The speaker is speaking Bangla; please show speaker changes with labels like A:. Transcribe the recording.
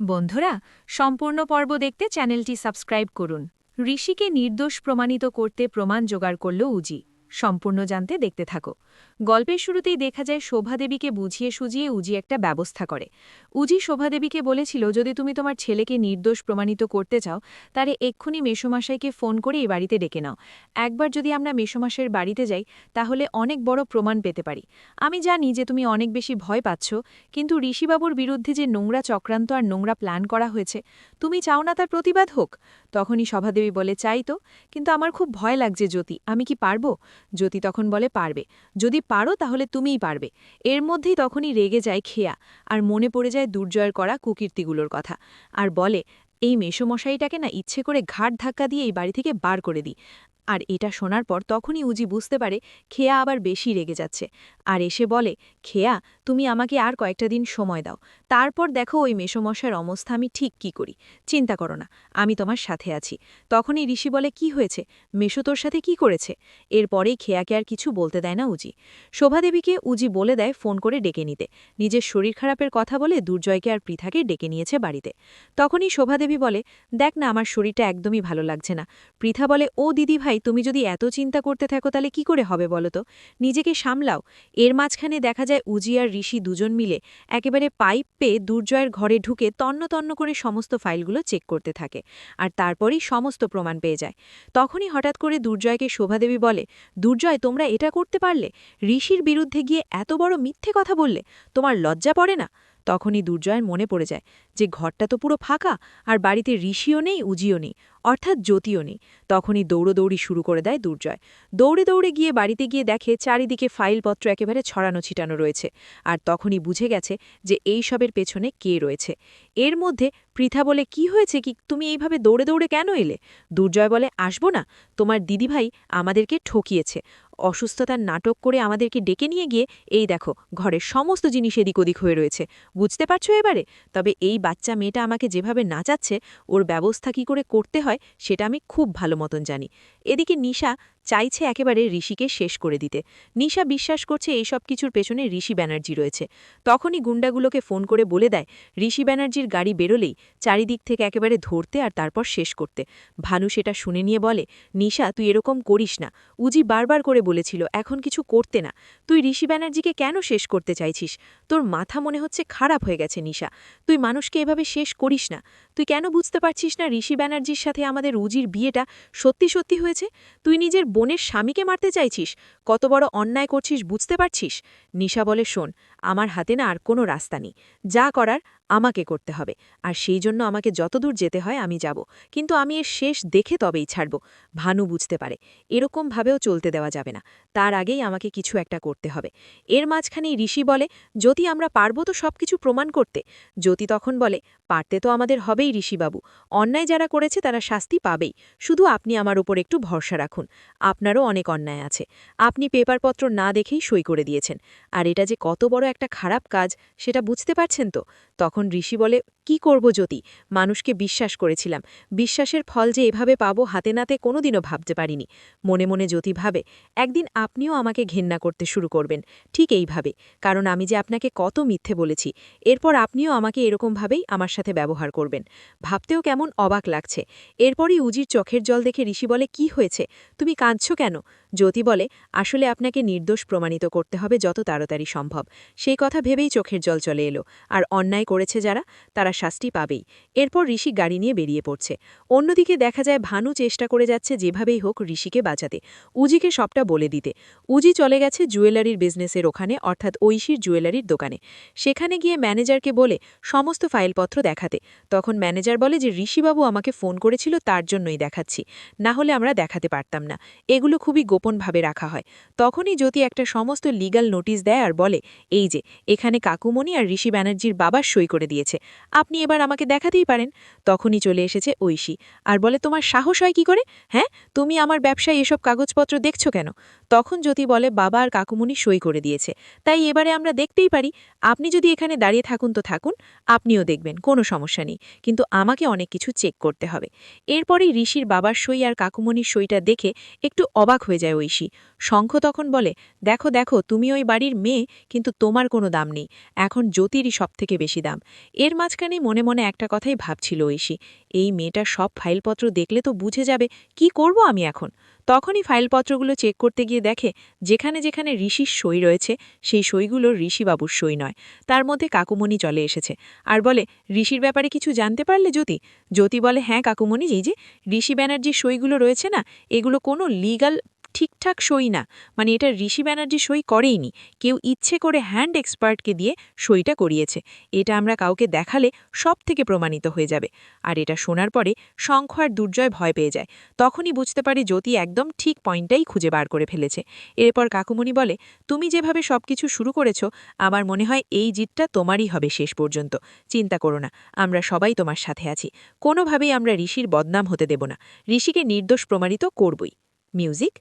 A: বন্ধুরা, সম্পূর্ণ পর্ব দেখতে চ্যানেলটি সাবস্ক্রাইব করুন। ঋষিকে নির্দোষ প্রমাণিত করতে প্রমাণ জোগাড় করল উজি। সম্পূর্ণ জানতে দেখতে থাকো। গল্পের শুরুতেই দেখা যায় শোভাদেবীকে বুঝিয়ে সুজিয়ে উজি একটা ব্যবস্থা করে। উজি শোভাদেবীকে বলেছিল, যদি তুমি তোমার ছেলেকে নির্দোষ প্রমাণিত করতে চাও তারে এক্ষুনি মেসোমশাইকে ফোন করে এই বাড়িতে ডেকে নাও। একবার যদি আমরা মেসোমাসের বাড়িতে যাই, তাহলে অনেক বড় প্রমাণ পেতে পারি। আমি জানি যে তুমি অনেক বেশি ভয় পাচ্ছ, কিন্তু ঋষিবাবুর বিরুদ্ধে যে নোংরা চক্রান্ত আর নোংরা প্ল্যান করা হয়েছে, তুমি চাও না তার প্রতিবাদ হোক? তখনই সভাদেবী বলে, চাই তো, কিন্তু আমার খুব ভয় লাগছে জ্যোতি, আমি কি পারব? জ্যোতি তখন বলে পারবে। যদি পারো তাহলে তুমিই পারবে। এর মধ্যেই তখনই রেগে যায় খেয়া আর মনে পড়ে যায় দুর্জয়ের করা কুকীর্তিগুলোর কথা। আর বলে, এই মেষমশাইটাকে না ইচ্ছে করে ঘাট ধাক্কা দিয়ে এই বাড়ি থেকে বার করে দিই। আর এটা শোনার পর তখনই উজি বুঝতে পারে খেয়া আবার বেশি রেগে যাচ্ছে। আর এসে বলে, খেয়া, তুমি আমাকে আর কয়েকটা দিন সময় দাও। তারপর দেখো ওই মেষমশার অবস্থা, আমি ঠিক কি করি। চিন্তা করো না, আমি তোমার সাথে আছি। তখনই ঋষি বলে, কি হয়েছে? মেশো তোর সাথে কি করেছে? এরপরেই খেয়াকে আর কিছু বলতে দেয় না উজি। শোভাদেবীকে উজি বলে দেয় ফোন করে ডেকে নিতে। নিজের শরীর খারাপের কথা বলে দুর্জয়কে আর পৃথাকে ডেকে নিয়েছে বাড়িতে। তখনই শোভাদেবী বলে, দেখ না, আমার শরীরটা একদমই ভালো লাগছে না। পৃথা বলে, ও দিদি ভাই তুমি যদি এত চিন্তা করতে থাকো, তাহলে কি করে হবে বলো তো? নিজেকে সামলাও। এর মাঝখানে দেখা যায় উজি আর ঋষি দুজন মিলে একেবারে পাইপ পেয়ে দুর্জয়ের ঘরে ঢুকে তন্ন তন্ন করে সমস্ত ফাইলগুলো চেক করতে থাকে আর তারপরেই সমস্ত প্রমাণ পেয়ে যায়। তখনই হঠাৎ করে দুর্জয়কে শোভাদেবী বলে, দুর্জয়, তোমরা এটা করতে পারলে? ঋষির বিরুদ্ধে গিয়ে এত বড় মিথ্যে কথা বললে? তোমার লজ্জা পড়ে না? তখনই দুর্জয়ের মনে পড়ে যায় যে ঘরটা তো পুরো ফাঁকা আর বাড়িতে ঋষিও নেই, উজিও নেই। অর্থাৎ জ্যোতিও নেই তখনই দৌড়োদৌড়ি শুরু করে দেয় দুর্জয়। দৌড়ে দৌড়ে গিয়ে বাড়িতে গিয়ে দেখে চারিদিকে ফাইলপত্র একেবারে ছড়ানো ছিটানো রয়েছে। আর তখনই বুঝে গেছে যে এই সবের পেছনে কে রয়েছে। এর মধ্যে পৃথা বলে, কি হয়েছে? কি, তুমি এইভাবে দৌড়ে দৌড়ে কেন এলে? দুর্জয় বলে, আসব না। তোমার দিদিভাই আমাদেরকে ঠকিয়েছে। অসুস্থতার নাটক করে আমাদেরকে ডেকে নিয়ে গিয়ে, এই দেখো, ঘরের সমস্ত জিনিস এদিক ওদিক হয়ে রয়েছে। বুঝতে পারছ এবারে? তবে এই বাচ্চা মেয়েটা আমাকে যেভাবে নাচাচ্ছে, ওর ব্যবস্থা কী করে করতে হয়, সেটা আমি খুব ভালো মতন জানি। এদিকে নিশা চাইছে একেবারে ঋষিকে শেষ করে দিতে। নিশা বিশ্বাস করছে এই সব কিছুর পেছনে ঋষি ব্যানার্জি রয়েছে। তখনই গুন্ডাগুলোকে ফোন করে বলে দেয়, ঋষি ব্যানার্জির গাড়ি বেরোলেই চারিদিক থেকে একেবারে ধরতে আর তারপর শেষ করতে। ভানু সেটা শুনে নিয়ে বলে, নিশা, তুই এরকম করিস না। উজি বারবার করে বলেছিল, এখন কিছু করতে না। তুই ঋষি ব্যানার্জিকে কেন শেষ করতে চাইছিস? তোর মাথা মনে হচ্ছে খারাপ হয়ে গেছে নিশা। তুই মানুষকে এভাবে শেষ করিস না। তুই কেন বুঝতে পারছিস না ঋষি ব্যানার্জির সাথে আমাদের উজির বিয়েটা সত্যি সত্যি হয়েছে? তুই নিজের বোনের স্বামীকে মারতে চাইছিস, কত বড় অন্যায় করছিস বুঝতে পারছিস? নিশা বলে, শোন, আমার হাতে না আর কোনো রাস্তা নেই। যা করার আমাকে করতে হবে। আর সেই জন্য আমাকে যতদূর যেতে হয় আমি যাব। কিন্তু আমি এর শেষ দেখে তবেই ছাড়ব। ভানু বুঝতে পারে। এরকমভাবেও চলতে দেওয়া যাবে না। তার আগেই আমাকে কিছু একটা করতে হবে। এর মাঝখানেই ঋষি বলে, যদি আমরা পারব তো সব কিছু প্রমাণ করতে। জ্যোতি তখন বলে, পারতে তো আমাদের হবেই ঋষিবাবু। অন্যায় যারা করেছে তারা শাস্তি পাবেই। শুধু আপনি আমার উপর একটু ভরসা রাখুন। আপনারও অনেক অন্যায় আছে। আপনি পেপারপত্র না দেখেই সই করে দিয়েছেন। আর এটা যে কত বড় একটা খারাপ কাজ, সেটা বুঝতে পারছেন তো? তখন ঋষি বলে, কি করব জ্যোতি? মানুষকে বিশ্বাস করেছিলাম। বিশ্বাসের ফল যে এভাবে পাবো হাতে নাতে কোনোদিনও ভাবতে পারিনি। মনে মনে জ্যোতি ভাবে, একদিন আপনিও আমাকে ঘেন্না করতে শুরু করবেন। ঠিক এইভাবে। কারণ আমি যে আপনাকে কত মিথ্যে বলেছি, এরপর আপনিও আমাকে এরকমভাবেই আমার সাথে ব্যবহার করবেন। ভাবতেও কেমন অবাক লাগছে। এরপরই উজির চোখের জল দেখে ঋষি বলে, কি হয়েছে? তুমি কাঁদছ কেন? জ্যোতি বলে, আসলে আপনাকে নির্দোষ প্রমাণিত করতে হবে যত তাড়াতাড়ি সম্ভব। সেই কথা ভেবেই চোখের জল চলে এলো। আর অন্যায় করেছে যারা, তারা শাস্তি পাবেই। এরপর ঋষি গাড়ি নিয়ে বেরিয়ে পড়ছে। অন্যদিকে দেখা যায় ভানু চেষ্টা করে যাচ্ছে যেভাবেই হোক ঋষিকে বাঁচাতে। উজিকে সবটা বলে দিতে। উজি চলে গেছে জুয়েলারির বিজনেসের ওখানে, অর্থাৎ ঐশীর জুয়েলারির দোকানে। সেখানে গিয়ে ম্যানেজারকে বলে, সমস্ত ফাইলপত্র দেখাতে। তখন ম্যানেজার বলে যে, ঋষিবাবু আমাকে ফোন করেছিল, তার জন্যই দেখাচ্ছি। না হলে আমরা দেখাতে পারতাম না। এগুলো খুবই গোপনভাবে রাখা হয়। তখনই জ্যোতি একটা সমস্ত লিগাল নোটিশ দেয় আর বলে, এই যে, এখানে কাকুমণি আর ঋষি ব্যানার্জির বাবার সই করে দিয়েছে। আপনি এবার আমাকে দেখাতেই পারেন। তখনই চলে এসেছে ঐশী। আর বলে, তোমার সাহস হয় কি করে? হ্যাঁ তুমি আমার ব্যবসায় এসব কাগজপত্র দেখছ কেন? তখন জ্যোতি বলে, বাবা আর কাকুমণি সই করে দিয়েছে। তাই এবারে আমরা দেখতেই পারি। আপনি যদি এখানে দাঁড়িয়ে থাকুন তো থাকুন, আপনিও দেখবেন, কোনো সমস্যা নেই। কিন্তু আমাকে অনেক কিছু চেক করতে হবে। এরপরেই ঋষির বাবার সই আর কাকুমণির সইটা দেখে একটু অবাক হয়ে যায় ঐশী। শঙ্খ তখন বলে, দেখো দেখো, তুমি ওই বাড়ির মেয়ে, কিন্তু তোমার কোনো দাম নেই। এখন জ্যোতিরই সব থেকে বেশি দাম। এর মাঝখানেই মনে মনে একটা কথাই ভাবছিল ঐশী। এই মেয়েটার সব ফাইলপত্র দেখলে তো বুঝে যাবে, কি করব আমি এখন? তখনই ফাইলপত্রগুলো চেক করতে গিয়ে দেখে যেখানে যেখানে ঋষির সই রয়েছে, সেই সইগুলো ঋষিবাবুর সই নয়, তার মধ্যে কাকুমণি চলে এসেছে। আর বলে, ঋষির ব্যাপারে কিছু জানতে পারলে, জ্যোতি? জ্যোতি বলে হ্যাঁ কাকুমণি, এই যে ঋষি ব্যানার্জির সইগুলো রয়েছে না, এগুলো কোনো লিগাল ঠিকঠাক সই না। মানে এটা ঋষি ব্যানার্জি সই করেইনি। কেউ ইচ্ছে করে হ্যান্ড এক্সপার্টকে দিয়ে সইটা করিয়েছে। এটা আমরা কাউকে দেখালে সব থেকে প্রমাণিত হয়ে যাবে। আর এটা শোনার পরে শঙ্খ আর দুর্জয় ভয় পেয়ে যায়। তখনই বুঝতে পারে জ্যোতি একদম ঠিক পয়েন্টটাই খুঁজে বার করে ফেলেছে। এরপর কাকুমণি বলে, তুমি যেভাবে সবকিছু শুরু করেছ, আমার মনে হয় এই জিতটা তোমারই হবে শেষ পর্যন্ত। চিন্তা করো না, আমরা সবাই তোমার সাথে আছি। কোনোভাবেই আমরা ঋষির বদনাম হতে দেব না। ঋষিকে নির্দোষ প্রমাণিত করবই। মিউজিক